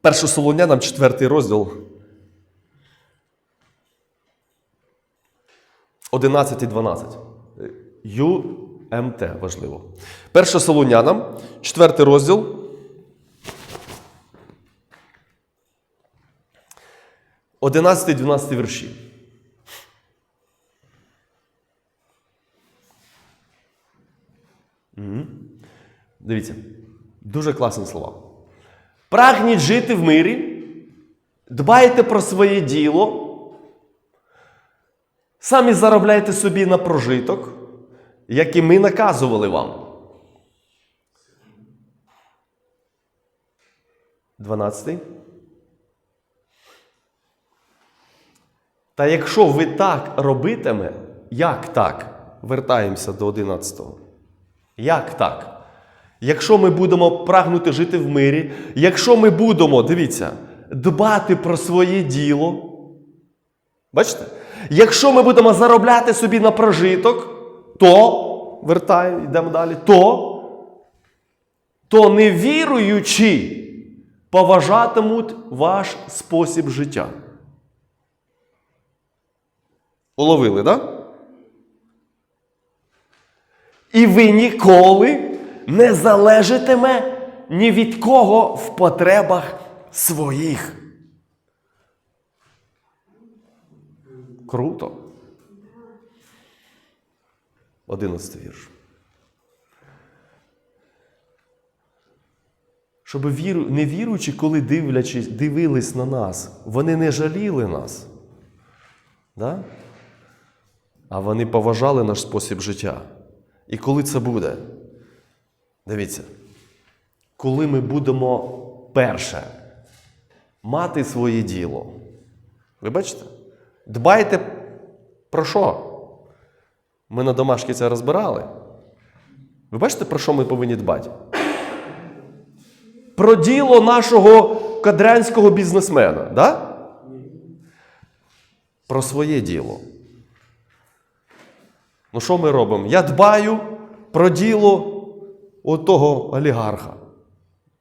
Перше Солонянам, четвертий розділ. 11 і 12. ЮМТ важливо. Перше Солонянам, четвертий розділ. Одинадцятий, 12 вірші. Дивіться, дуже класні слова. Прагніть жити в мирі, дбайте про своє діло, самі заробляйте собі на прожиток, як і ми наказували вам. 12. Та якщо ви так робитиме, як так? Вертаємося до 11. Як так? Якщо ми будемо прагнути жити в мирі, якщо ми будемо, дивіться, дбати про своє діло, бачите? Якщо ми будемо заробляти собі на прожиток, то, вертаємо, йдемо далі, то, то невіруючі поважатимуть ваш спосіб життя. Уловили, так? Да? І ви ніколи не залежатиме ні від кого в потребах своїх. Круто. Одинадцятий вірш. Щоб віру, невіруючі, коли дивлячись, дивились на нас, вони не жаліли нас. Да? А вони поважали наш спосіб життя. І коли це буде? Дивіться, коли ми будемо перше мати своє діло. Ви бачите? Дбайте про що? Ми на домашки це розбирали. Ви бачите, про що ми повинні дбати? Про діло нашого кадрянського бізнесмена, да? Про своє діло. Ну, що ми робимо? Я дбаю про діло отого олігарха,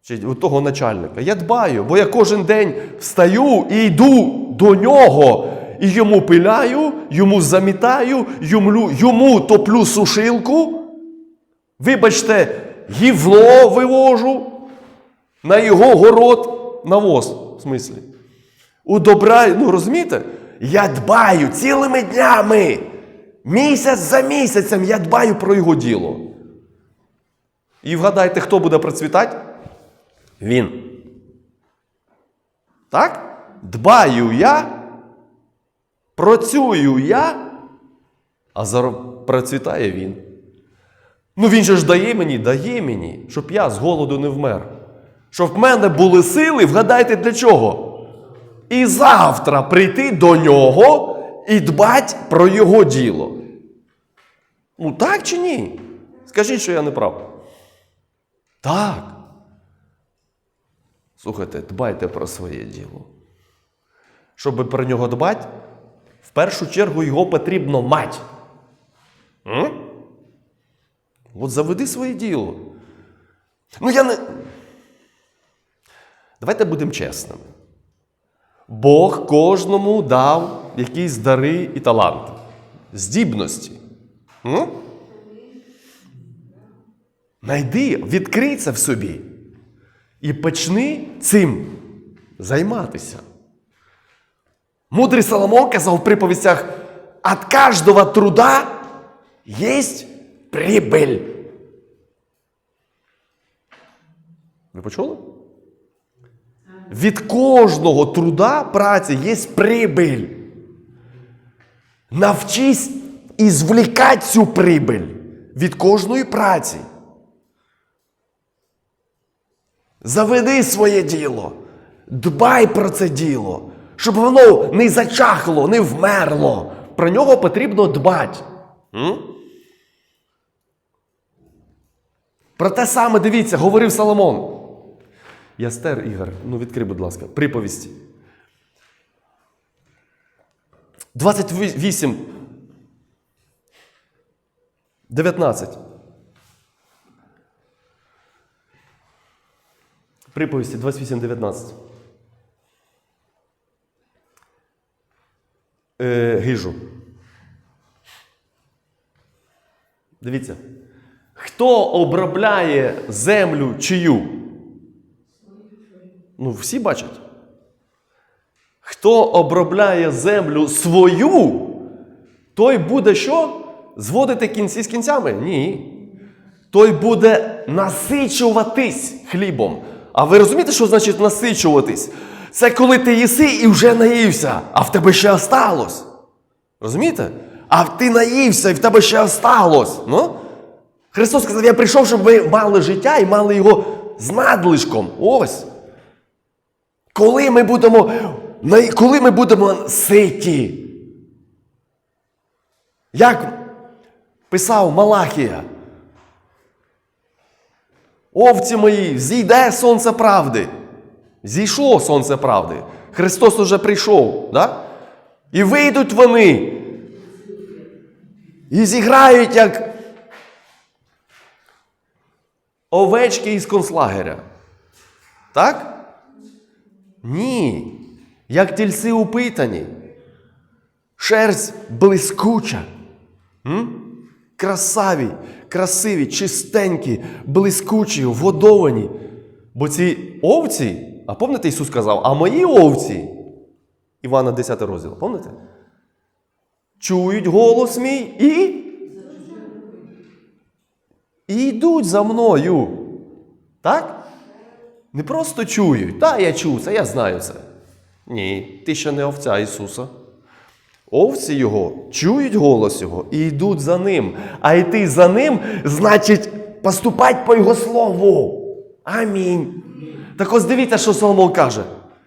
чи того начальника. Я дбаю, бо я кожен день встаю і йду до нього, і йому пиляю, йому замітаю, йому, йому топлю сушилку. Вибачте, гівно вивожу на його город навоз, в смислі. Удобраю, ну розумієте? Я дбаю цілими днями. Місяць за місяцем я дбаю про його діло. І вгадайте, хто буде процвітати? Він. Так? Дбаю я, працюю я, а зар- процвітає він. Ну він же ж дає мені, дає мені, щоб я з голоду не вмер. Щоб в мене були сили, вгадайте для чого? І завтра прийти до нього і дбати про його діло. Ну так чи ні? Скажіть, що я не прав. Так. Слухайте, дбайте про своє діло. Щоб про нього дбати, в першу чергу його потрібно мати. М? От заведи своє діло. Ну я не. Давайте будемо чесними. Бог кожному дав якісь дари і таланти, здібності. М? Найди, відкрий це в собі і почни цим займатися. Мудрий Соломон казав в приповістях: от кожного труда є прибыль. Ви почули? Від кожного труда праці є прибыль. Навчись ізвлікати цю прибыль від кожної праці. Заведи своє діло. Дбай про це діло, щоб воно не зачахло, не вмерло. Про нього потрібно дбати. Про те саме дивіться, говорив Соломон. Ястер, Ігор, ну відкрий, будь ласка, приповісті. 28. 19. Приповісті 28.19. Е, Гижу. Дивіться. Хто обробляє землю чию? Ну, всі бачать. Хто обробляє землю свою, той буде що? Зводити кінці з кінцями? Ні. Той буде насичуватись хлібом. А ви розумієте, що значить насичуватись? Це коли ти їси і вже наївся, а в тебе ще осталось. Розумієте? А ти наївся і в тебе ще осталось. Ну? Христос сказав: я прийшов, щоб ви мали життя і мали його з надлишком. Ось. Коли ми будемо, коли ми будемо ситі. Як писав Малахія. Овці мої, зійде сонце правди. Зійшло сонце правди. Христос уже прийшов. Да? І вийдуть вони. І зіграють як овечки із концлагеря. Так? Ні. Як тільці упитані. Шерсть блискуча. М? Красаві, красиві, чистенькі, блискучі, вгодовані. Бо ці овці, а пам'ятаєте, Ісус сказав, а мої овці, Івана 10 розділ, пам'ятаєте? Чують голос мій і. І йдуть за мною. Так? Не просто чують. Та, я чув це, я знаю це. Ні, ти ще не овця Ісуса. Овці Його чують голос Його і йдуть за ним. А йти за ним значить поступати по Його слову. Амінь. Так ось дивіться, що Соломон каже.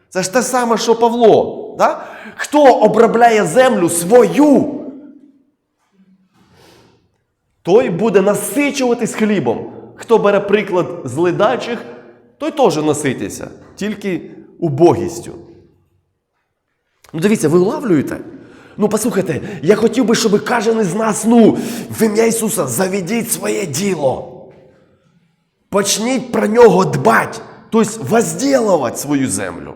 Це ж те саме, що Павло. Да? Хто обробляє землю свою, той буде насичуватись хлібом. Хто бере приклад з ледачих, той теж насититься, тільки убогістю. Ну, дивіться, ви улавлюєте? Ну, послухайте, я хотів би, щоб кожен із нас, ну, в ім'я Ісуса, заведіть своє діло. Почніть про нього дбати, тобто возділувати свою землю,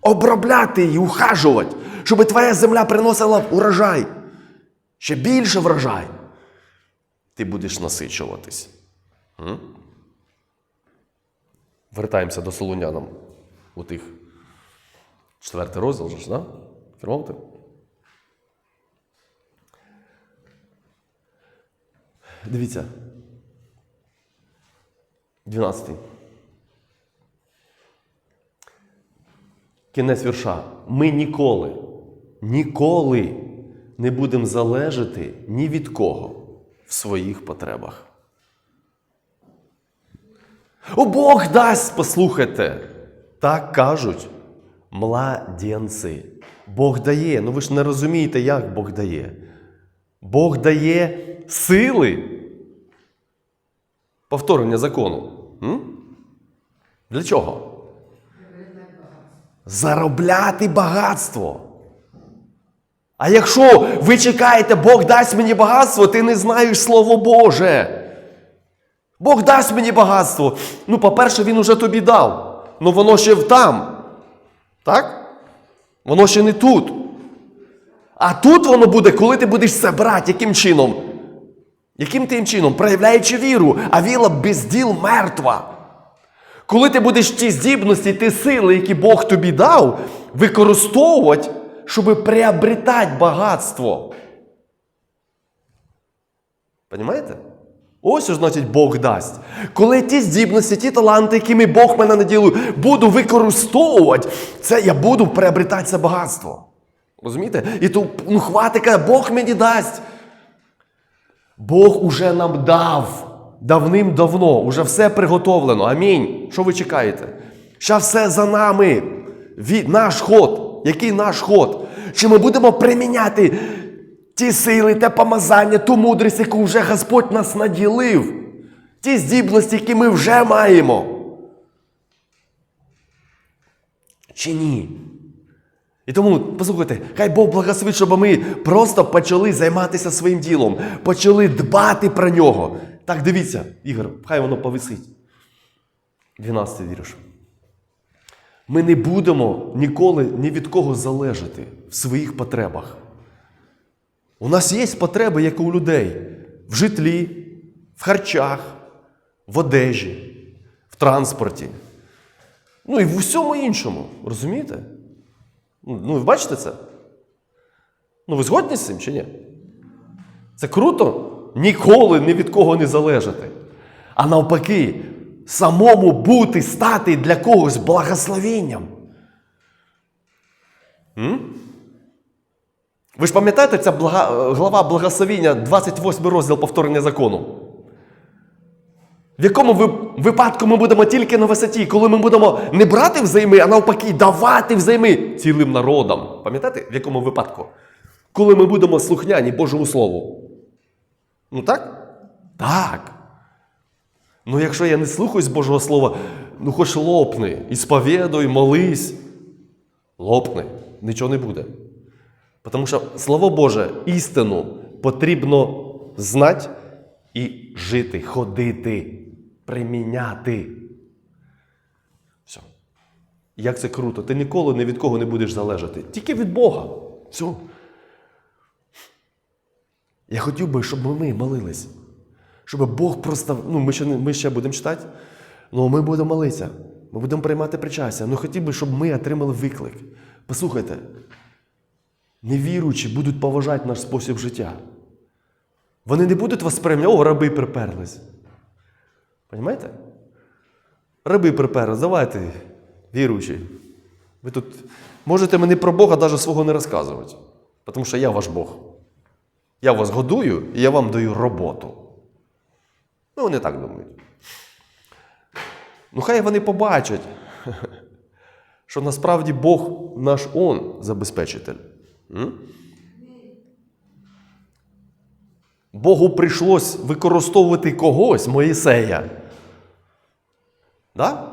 обробляти її, ухажувати, щоб твоя земля приносила урожай. Ще більше врожай. Ти будеш насичуватись. Вертаємося до Солунянам у тих четвертий розділ, ж, да? Кермовте? Дивіться. 12. Кінець вірша. Ми ніколи, ніколи не будемо залежати ні від кого в своїх потребах. О, Бог дасть, послухайте. Так кажуть младенці. Бог дає. Ну ви ж не розумієте, як Бог дає. Бог дає сили. Повторення закону. М? Для чого? Заробляти багатство. А якщо ви чекаєте, Бог дасть мені багатство, ти не знаєш Слово Боже. Бог дасть мені багатство. Ну, по-перше, Він уже тобі дав. Ну воно ще там. Так? Воно ще не тут. А тут воно буде, коли ти будеш це брати, яким чином? Яким тим чином? Проявляючи віру, а віра без діл мертва. Коли ти будеш ті здібності, ті сили, які Бог тобі дав, використовувати, щоб приобретати багатство. Понімаєте? Ось що значить Бог дасть. Коли ті здібності, ті таланти, якими Бог мене наділив, буду використовувати, це я буду приобретати це багатство. Розумієте? І то ну, хватика, Бог мені дасть. Бог уже нам дав давним-давно, уже все приготовлено. Амінь. Що ви чекаєте? Ще все за нами. Від, наш ход. Який наш ход? Чи ми будемо приміняти ті сили, те помазання, ту мудрість, яку вже Господь нас наділив, ті здібності, які ми вже маємо? Чи ні? І тому, послухайте, хай Бог благословить, щоб ми просто почали займатися своїм ділом, почали дбати про нього. Так, дивіться, Ігор, хай воно повисить. 12 вірш. Ми не будемо ніколи ні від кого залежати в своїх потребах. У нас є потреби, як у людей, в житлі, в харчах, в одежі, в транспорті. Ну і в усьому іншому. Розумієте? Ну, ви бачите це? Ну, ви згодні з цим чи ні? Це круто? Ніколи ні від кого не залежати. А навпаки, самому бути, стати для когось благословенням. М? Ви ж пам'ятаєте, ця блага, глава благословіння, 28 розділ повторення закону? В якому випадку ми будемо тільки на висоті, коли ми будемо не брати взайми, а навпаки, давати взайми цілим народам. Пам'ятаєте, в якому випадку? Коли ми будемо слухняні Божому Слову. Ну так? Так. Ну, якщо я не слухаюсь Божого Слова, ну хоч лопни, і сповідуй, молись. Лопни, нічого не буде. Тому що Слово Боже, істину потрібно знати і жити, ходити, приміняти. Все. Як це круто. Ти ніколи ні від кого не будеш залежати. Тільки від Бога. Все. Я хотів би, щоб ми молились. Щоб Бог просто. Ну, ми ще, ми ще будемо читати, але ми будемо молитися. Ми будемо приймати причастя. Ну хотів би, щоб ми отримали виклик. Послухайте, невіруючі будуть поважати наш спосіб життя. Вони не будуть вас сприймати, о, раби приперлись. Понимаєте? Раби приперлись, давайте, віруючі. Ви тут можете мені про Бога навіть свого не розказувати. Тому що я ваш Бог. Я вас годую і я вам даю роботу. Ну, вони так думають. Ну, хай вони побачать, що насправді Бог наш Он забезпечитель. Богу прийшлось використовувати когось, Моїсея. Да?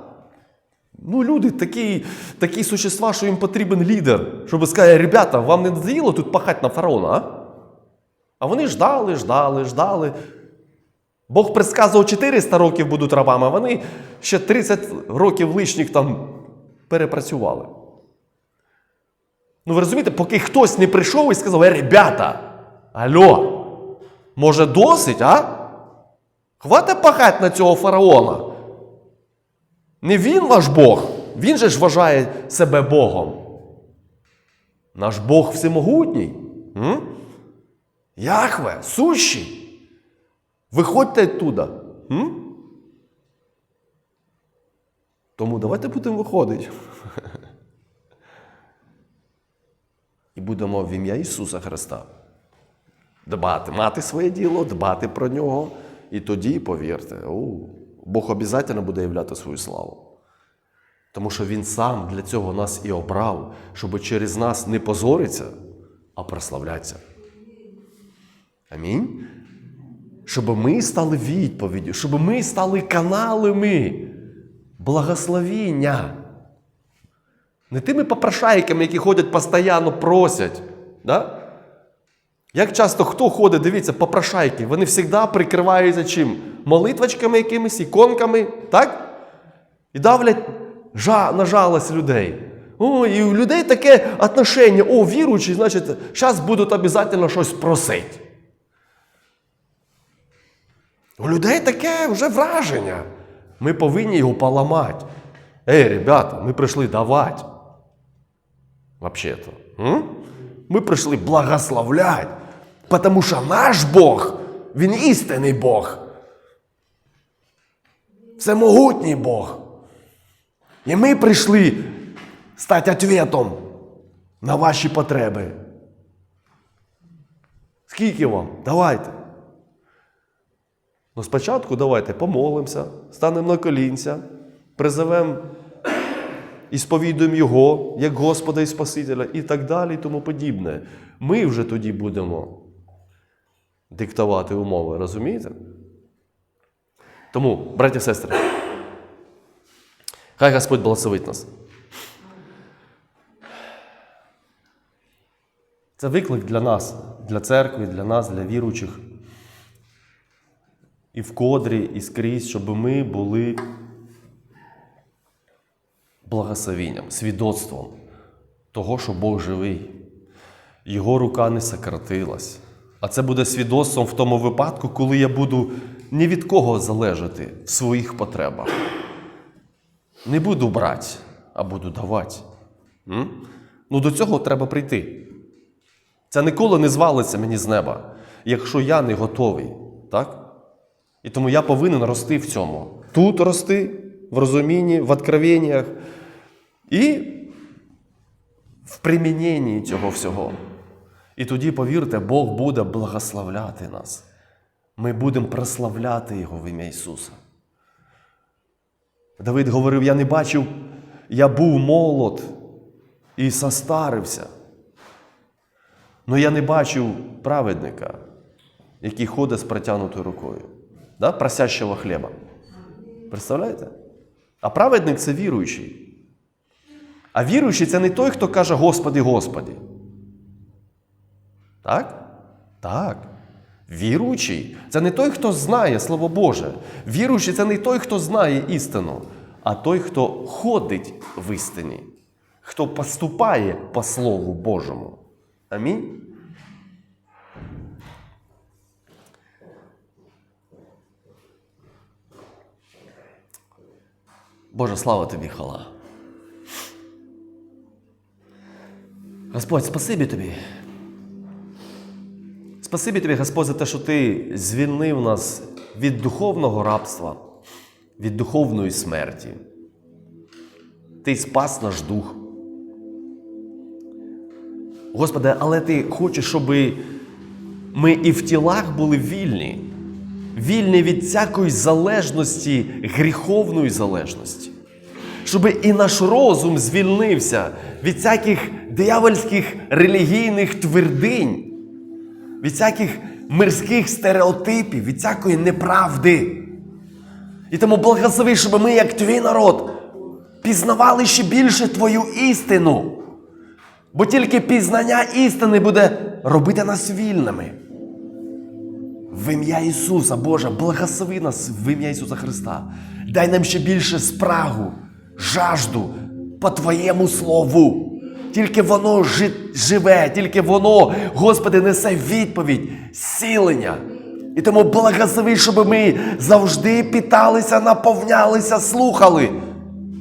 Ну, люди такі, такі существа, що їм потрібен лідер, щоб сказати, ребята, вам не надоїло тут пахати на фараона, а? А вони ждали, ждали, ждали. Бог предсказував 400 років будуть рабами, а вони ще 30 років лишніх там перепрацювали. Ну ви розумієте, поки хтось не прийшов і сказав, е, ребята, алло, може досить, а? Хватить пахати на цього фараона. Не він ваш Бог, він же ж вважає себе Богом. Наш Бог всемогутній. М? Яхве, сущий. Виходьте оттуда. М? Тому давайте будемо виходити. І будемо в ім'я Ісуса Христа. Дбати, мати своє діло, дбати про нього. І тоді, повірте, у, Бог обов'язково буде являти свою славу. Тому що Він сам для цього нас і обрав, щоб через нас не позориться, а прославлятися. Амінь. Щоб ми стали відповіддю, щоб ми стали каналами благословіння. Не тими попрошайками, які ходять постійно просять. Да? Як часто хто ходить, дивіться, попрошайки, вони завжди прикриваються чим? Молитвочками якимись, іконками, так? І давлять жа, на жалость людей. О, і у людей таке отношення, о, віруючий, значить, зараз будуть обов'язково щось просити. У людей таке вже враження. Ми повинні його поламати. Ей, ребята, ми прийшли давати. Вообще-то. Ми прийшли благословляти. Тому що наш Бог, Він істинний Бог. Всемогутній Бог. І ми прийшли стати ответом на ваші потреби. Скільки вам? Давайте. Ну, спочатку давайте помолимося, станемо на колінця, призовемо і сповідуємо Його як Господа і Спасителя, і так далі, і тому подібне. Ми вже тоді будемо диктувати умови, розумієте? Тому, браті і сестри, хай Господь благословить нас. Це виклик для нас, для церкви, для нас, для віруючих. І в кодрі, і скрізь, щоб ми були благословенням, свідоцтвом того, що Бог живий. Його рука не сократилась. А це буде свідоцтвом в тому випадку, коли я буду ні від кого залежати в своїх потребах. Не буду брати, а буду давати. М? Ну до цього треба прийти. Це ніколи не звалиться мені з неба, якщо я не готовий. Так? І тому я повинен рости в цьому. Тут рости, в розумінні, в откровеннях і в приміненні цього всього. І тоді, повірте, Бог буде благословляти нас. Ми будемо прославляти Його в ім'я Ісуса. Давид говорив: я не бачив, я був молод і состарився. Но я не бачив праведника, який ходить з протягнутою рукою, да? просящого хліба. Представляєте? А праведник це віруючий. А віруючий це не той, хто каже Господи, Господи. Так? Так. Віруючий це не той, хто знає Слово Боже. Віруючий це не той, хто знає істину, а той, хто ходить в істині, хто поступає по Слову Божому. Амінь. Боже, слава тобі, хала. Господь, спасибі тобі. Спасибі тобі, Господь, за те, що ти звільнив нас від духовного рабства, від духовної смерті. Ти спас наш дух. Господи, але ти хочеш, щоб ми і в тілах були вільні, вільні від всякої залежності, гріховної залежності. Щоб і наш розум звільнився від всяких диявольських релігійних твердинь, від всяких мирських стереотипів, від всякої неправди. І тому благослови, щоб ми, як твій народ, пізнавали ще більше твою істину. Бо тільки пізнання істини буде робити нас вільними. В ім'я Ісуса, Боже, благослови нас в ім'я Ісуса Христа. Дай нам ще більше спрагу, жажду по Твоєму Слову. Тільки воно жи- живе, тільки воно, Господи, несе відповідь, зцілення. І тому благослови, щоб ми завжди питалися, наповнялися, слухали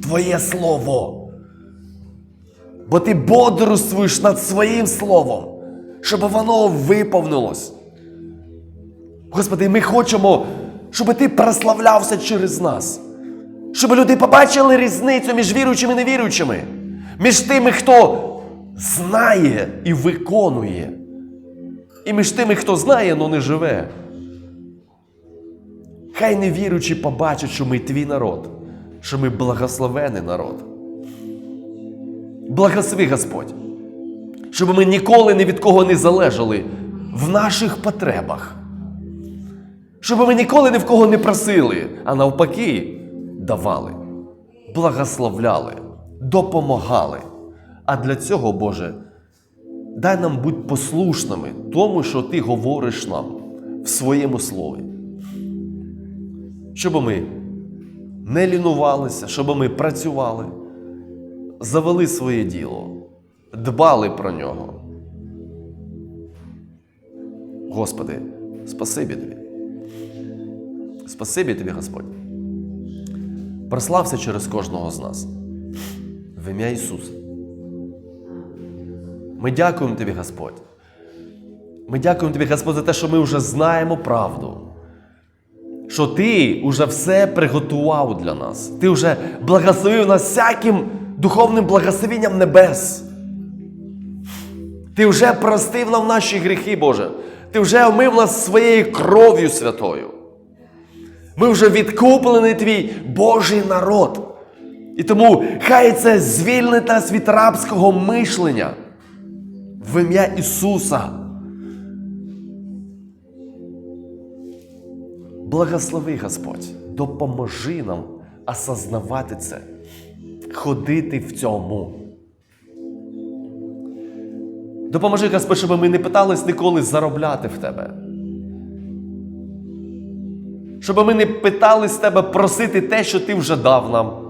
Твоє Слово. Бо ти бодрствуєш над своїм словом, щоб воно виповнилось. Господи, ми хочемо, щоб ти прославлявся через нас. Щоб люди побачили різницю між віруючими і невіруючими, між тими, хто знає і виконує, і між тими, хто знає, але не живе. Хай невіруючі побачать, що ми твій народ, що ми благословений народ. Благослови Господь, щоб ми ніколи ні від кого не залежали в наших потребах. Щоб ми ніколи ні в кого не просили, а навпаки, давали, благословляли, допомагали. А для цього, Боже, дай нам бути послушними тому, що Ти говориш нам в своєму слові. Щоб ми не лінувалися, щоб ми працювали, завели своє діло, дбали про нього. Господи, спасибі тобі. Спасибі тобі, Господь. Прослався через кожного з нас. Ім'я Ісуса. Ми дякуємо тобі, Господь. Ми дякуємо тобі, Господь, за те, що ми вже знаємо правду. Що ти вже все приготував для нас. Ти вже благословив нас всяким духовним благословенням небес. Ти вже простив нам наші гріхи, Боже. Ти вже омив нас своєю кров'ю святою. Ми вже відкуплений твій Божий народ. І тому хай це звільнить нас від рабського мишлення в ім'я Ісуса. Благослови Господь, допоможи нам осознавати це, ходити в цьому. Допоможи, Господь, щоб ми не питались ніколи заробляти в Тебе. Щоб ми не питались Тебе просити те, що Ти вже дав нам.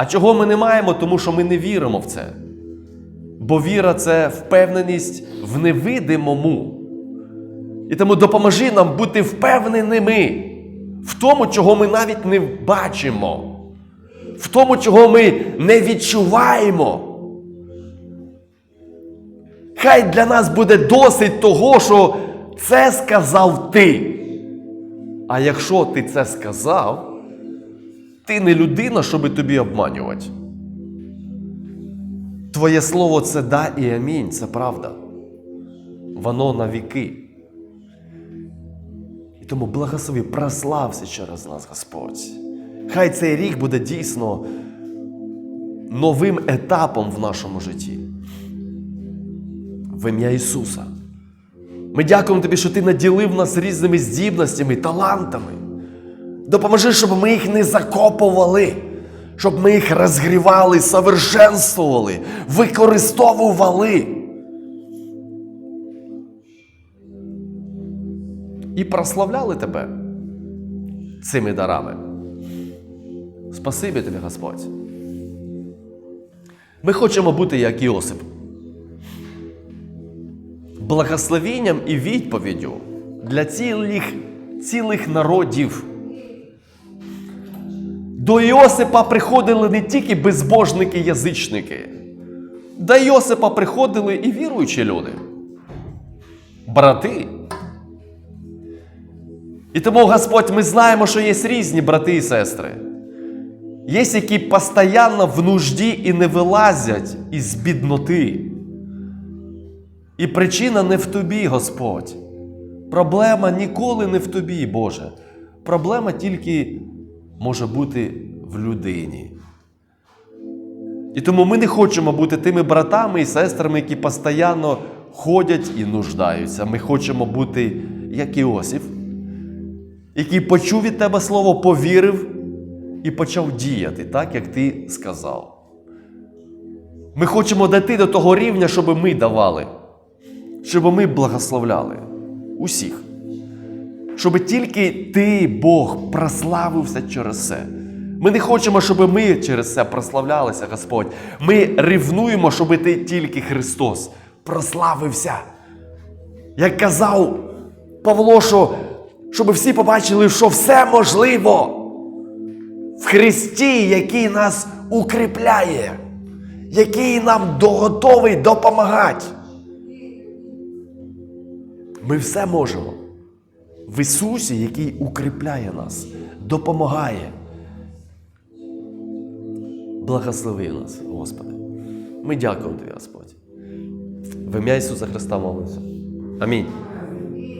А чого ми не маємо, тому що ми не віримо в це. Бо віра це впевненість в невидимому. І тому допоможи нам бути впевненими в тому, чого ми навіть не бачимо, в тому, чого ми не відчуваємо. Хай для нас буде досить того, що це сказав ти. А якщо ти це сказав, ти не людина, щоб тобі обманювати. Твоє слово це да і амінь, це правда. Воно на віки. І тому благослови, прослався через нас, Господь. Хай цей рік буде дійсно новим етапом в нашому житті. В ім'я Ісуса. Ми дякуємо Тобі, що Ти наділив нас різними здібностями, талантами. Допоможи, щоб ми їх не закопували, щоб ми їх розгрівали, совершенствували, використовували. І прославляли Тебе цими дарами. Спасибі тобі, Господь. Ми хочемо бути як Іосип. Благословінням і відповіддю для цілих, цілих народів. До Іосипа приходили не тільки безбожники-язичники, до Іосипа приходили і віруючі люди, брати. І тому, Господь, ми знаємо, що є різні брати і сестри. Є, які постійно в нужді і не вилазять із бідноти. І причина не в тобі, Господь. Проблема ніколи не в тобі, Боже. Проблема тільки може бути в людині. І тому ми не хочемо бути тими братами і сестрами, які постійно ходять і нуждаються. Ми хочемо бути як Іосиф, який почув від тебе слово, повірив і почав діяти так, як ти сказав. Ми хочемо дійти до того рівня, щоб ми давали, щоб ми благословляли усіх. Щоб тільки ти, Бог, прославився через це. Ми не хочемо, щоб ми через це прославлялися, Господь. Ми ревнуємо, щоб ти тільки Христос прославився. Як казав Павло, що, щоб всі побачили, що все можливо в Христі, який нас укріпляє, який нам готовий допомагати. Ми все можемо в Ісусі, який укріпляє нас, допомагає. Благослови нас, Господи. Ми дякуємо Тобі, Господь. В ім'я Ісуса Христа молимося. Амінь.